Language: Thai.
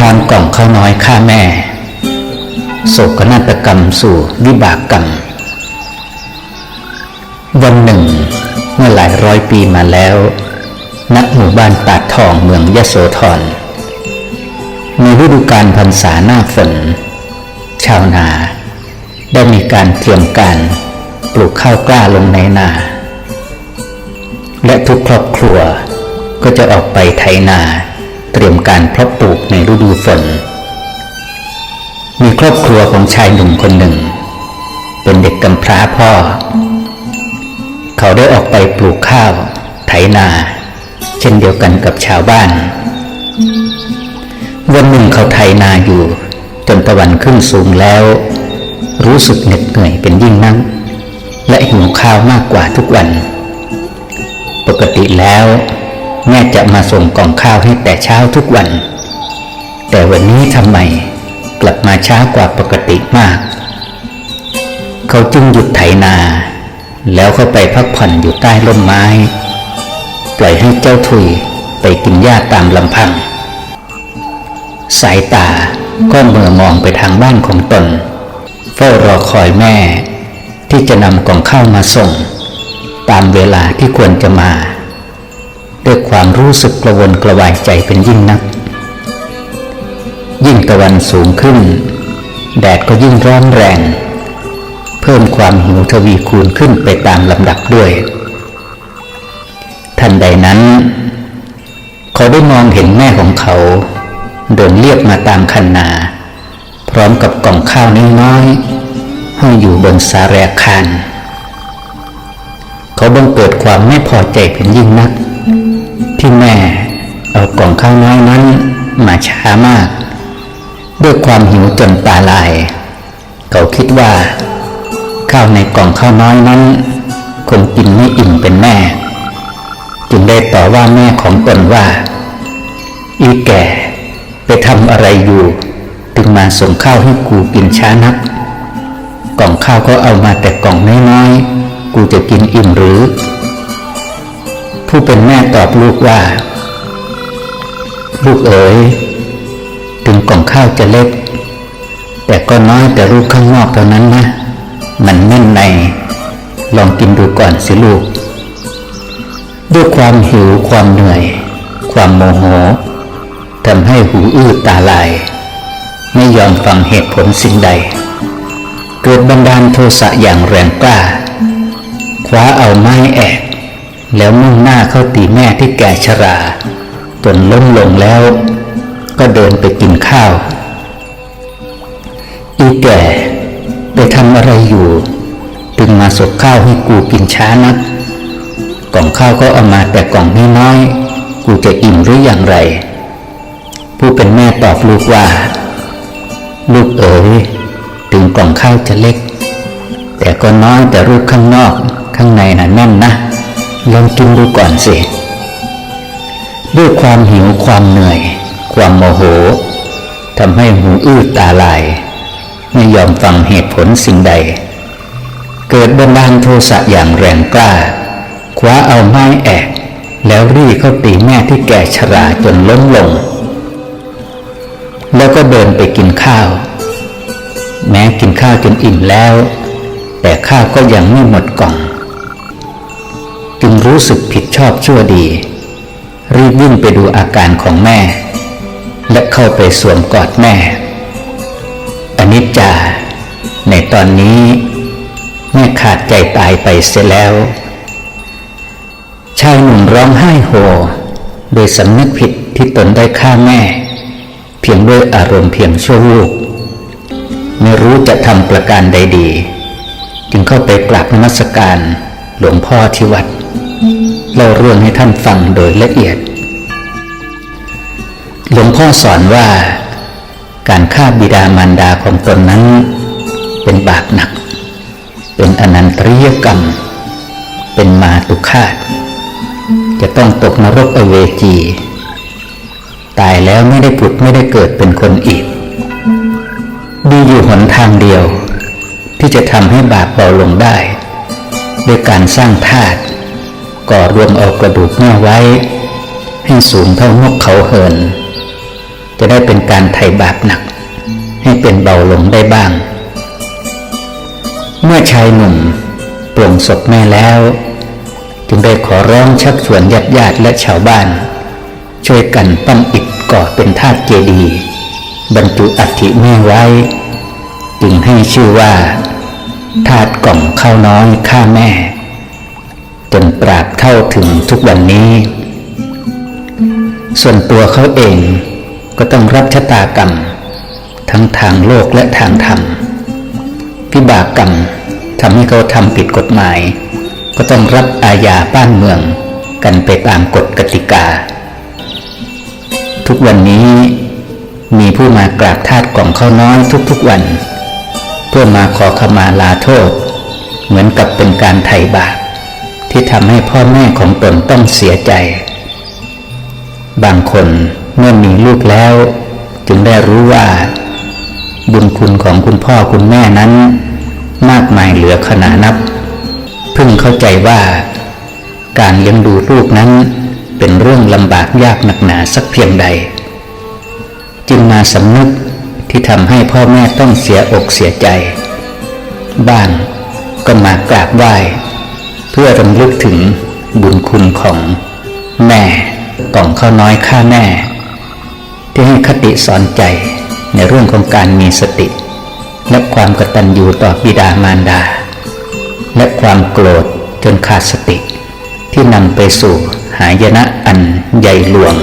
ทางกล่องข้าวน้อยฆ่าแม่ โศกนาฏกรรมสู่วิบากกรรม วันหนึ่ง เมื่อหลายร้อยปีมาแล้วนักหมู่บ้านปาดทองเมืองยะโสธรในฤดูกาลพรรษาหน้าฝน ชาวนา ได้มีการเตรียมการปลูกข้าวกล้าลงในนา และทุกครอบครัวก็จะออกไปไถนา เตรียมการเพาะปลูกในฤดูฝน มีครอบครัวของชายหนุ่มคนหนึ่ง เป็นเด็กกำพร้าพ่อ เขาได้ออกไปปลูกข้าว ไถนา เช่นเดียวกันกับชาวบ้าน วันหนึ่งเขาไถนาอยู่ จนตะวันขึ้นสูงแล้ว รู้สึกเหน็ดเหนื่อยเป็นยิ่งนักและหิวข้าวมากกว่าทุกวัน ปกติแล้ว แม่จะมาส่งกล่องข้าวให้แต่เช้าทุกวัน แต่วันนี้ทำไมกลับมาช้ากว่าปกติมาก เขาจึงหยุดไถนา แล้วเข้าไปพักผ่อนอยู่ใต้ร่มไม้ ปล่อยให้เจ้าถุยไปกินหญ้าตามลำพัง สายตาก็เมื่อมองไปทางบ้านของตน เฝ้ารอคอยแม่ที่จะนำกล่องข้าวมาส่ง ตามเวลาที่ควรจะมา ด้วยความรู้สึกกระวนกระวายใจเป็นยิ่งนัก ยิ่งตะวันสูงขึ้น แดดก็ยิ่งร้อนแรง เพิ่มความหิวทวีคูณขึ้นไปตามลำดับด้วย ทันใดนั้น เขาได้มองเห็นแม่ของเขา เดินเรียบมาตามคันนา พร้อมกับกล่องข้าวน้อยๆห้อยอยู่บนสาแรคานเขาบังเกิดความไม่พอใจเป็นยิ่งนัก ที่แม่เอากล่องข้าวน้อยนั้นมาช้ามาก ด้วยความหิวจนตาลาย เขาคิดว่า ข้าวในกล่องข้าวน้อยนั้นคงกินไม่อิ่มเป็นแม่ จึงได้ต่อว่าแม่ของตนว่า อีแก่ไปทำอะไรอยู่ ถึงมาส่งข้าวให้กูกินช้านัก กล่องข้าวก็เอามาแต่กล่องน้อยๆกูจะกินอิ่มหรือ ผู้เป็นแม่ตอบลูกว่า ลูกเอ๋ยถึงกล่องข้าวจะเล็ก แต่ก็น้อยแต่รูปข้างนอกเท่านั้นนะ มันแน่นใน ลองกินดูก่อนสิลูก ด้วยความหิวความเหนื่อย ความโมโหทำให้หูอื้อตาลาย ไม่ยอมฟังเหตุผลสิ่งใด เกิดบันดาลโทสะอย่างแรงกล้า คว้าเอาไม้แอก แล้วมุ่งหน้าเข้าตีแม่ที่แก่ชราจนล้มลงแล้ว ก็เดินไปกินข้าว อีแก่ไปทำอะไรอยู่ ถึงมาสบข้าวให้กูกินช้านัก กล่องข้าวก็เอามาแต่กล่องน้อยๆกูจะอิ่มหรืออย่างไร ผู้เป็นแม่ตอบลูกว่า ลูกเอ๋ยถึงกล่องข้าวจะเล็ก แต่ก็น้อยแต่รูปข้างนอกข้างในน่ะแน่นนะ ลองกินดูก่อนสิ ด้วยความหิวความเหนื่อย ความโมโหทำให้หูอื้อตาลาย ไม่ยอมฟังเหตุผลสิ่งใด เกิดบันดาลโทสะอย่างแรงกล้า คว้าเอาไม้แอกแล้วรีเข้าตีแม่ที่แก่ชราจนล้มลง แล้วก็เดินไปกินข้าว แม้กินข้าวจนอิ่มแล้ว แต่ข้าวก็ยังไม่หมดกล่องจึง รู้สึกผิดชอบชั่วดี รีบวิ่งไปดูอาการของแม่ และเข้าไปสวมกอดแม่อนิจจา ในตอนนี้แม่ขาดใจตายไปเสียแล้ว ชายหนุ่มร้องไห้โฮโดยสำนึกผิดที่ตนได้ฆ่าแม่ เพียงด้วยอารมณ์เพียงชั่ววูบไม่รู้จะทำประการใดดี จึงเข้าไปกราบนมัสการหลวงพ่อที่วัด เล่าเรื่องให้ท่านฟังโดยละเอียด หลวงพ่อสอนว่า การฆ่าบิดามารดาของตนนั้น เป็นบาปหนัก เป็นอนันตริยกรรม เป็นมาตุคาตจะต้องตกนรกอเวจี ตายแล้วไม่ได้ผุดไม่ได้เกิดเป็นคนอีกมีอยู่หนทางเดียว ที่จะทำให้บาปเบาลงได้ ด้วยการสร้างธาตุ ก่อรวมเอากระดูกเนื้อไว้ ให้สูงเท่านกเขาเหิน จะได้เป็นการไถ่บาปหนัก ให้เป็นเบาลงได้บ้าง เมื่อชายหนุ่มปลงศพแม่แล้ว จึงได้ขอร้องชักชวนญาติญาติและชาวบ้าน ช่วยกันปั้นอิฐก่อเป็นธาตุเจดีย์บรรจุอัฐิแม่ไว้ จึงให้ชื่อว่าธาตุกล่องข้าวน้อยข้าแม่ จนปราบเท่าถึงทุกวันนี้ ส่วนตัวเขาเองก็ต้องรับชะตากรรม ทั้งทางโลกและทางธรรมวิบากกรรมทำให้เขาทำผิดกฎหมาย ก็ต้องรับอาญาบ้านเมืองกันไปตามกฎกติกา ทุกวันนี้มีผู้มากราบธาตกล่องข้าวน้อยทุกๆวัน เพื่อมาขอขมาลาโทษ เหมือนกับเป็นการไถ่บาป ที่ทำให้พ่อแม่ของตนต้องเสียใจ บางคนเมื่อมีลูกแล้ว จึงได้รู้ว่า บุญคุณของคุณพ่อคุณแม่นั้น มากมายเหลือขนานับ เพิ่งเข้าใจว่า การเลี้ยงดูลูกนั้นเป็นเรื่องลำบากยากหนักหนาสักเพียงใด จึงมาสำนึกที่ทำให้พ่อแม่ต้องเสียอกเสียใจ บ้างก็มากราบไหว้ เพื่อรำลึกถึงบุญคุณของแม่กล่องข้าวน้อยข้าแม่ ที่ให้คติสอนใจในเรื่องของการมีสติ และความกตัญญูต่อบิดามารดา และความโกรธจนขาดสติ ที่นำไปสู่หายนะอันใหญ่หลวง